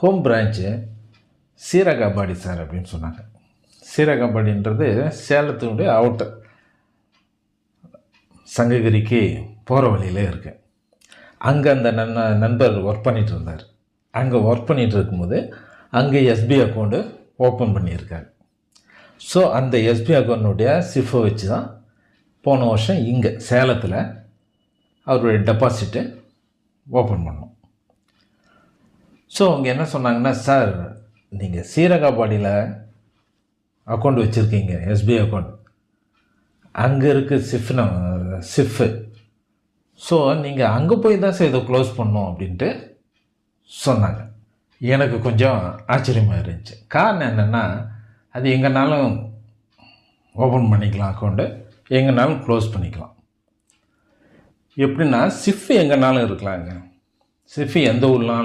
Home branch Seeragapadi sir அப்படின்னு சொன்னாங்க. சீரகாபாடின்றது சேலத்தினுடைய outer. சங்ககிரிக்கு போகிற வழியிலே இருக்கு. அங்கே அந்த நன் நண்பர் ஒர்க் பண்ணிகிட்டு இருந்தார். அங்கே ஒர்க் பண்ணிகிட்டு இருக்கும்போது அங்கே எஸ்பி அக்கௌண்ட்டு ஓப்பன் பண்ணியிருக்காரு. ஸோ அந்த எஸ்பி அக்கௌண்ட்டுடைய சிஃபை வச்சு தான் போன வருஷம் இங்கே சேலத்தில் அவருடைய டெபாசிட்டு ஓப்பன் பண்ணோம். ஸோ அவங்க என்ன சொன்னாங்கன்னா சார் நீங்கள் சீரகாபாடியில் அக்கௌண்ட் வச்சுருக்கீங்க எஸ்பிஐ அக்கௌண்ட் அங்கே இருக்குது சிஃப்னா சிஃப்பு ஸோ நீங்கள் அங்கே போய் தான் சார் இதை க்ளோஸ் பண்ணோம் அப்படின்ட்டு சொன்னாங்க. எனக்கு கொஞ்சம் ஆச்சரியமாக இருந்துச்சு. காரணம் என்னென்னா அது எங்கேனாலும் ஓப்பன் பண்ணிக்கலாம் அக்கௌண்ட்டு எங்கேனாலும் க்ளோஸ் பண்ணிக்கலாம். எப்படின்னா சிஃப் எங்கேனாலும் இருக்கலாங்க. சிஃபி எந்த ஊர்லாம்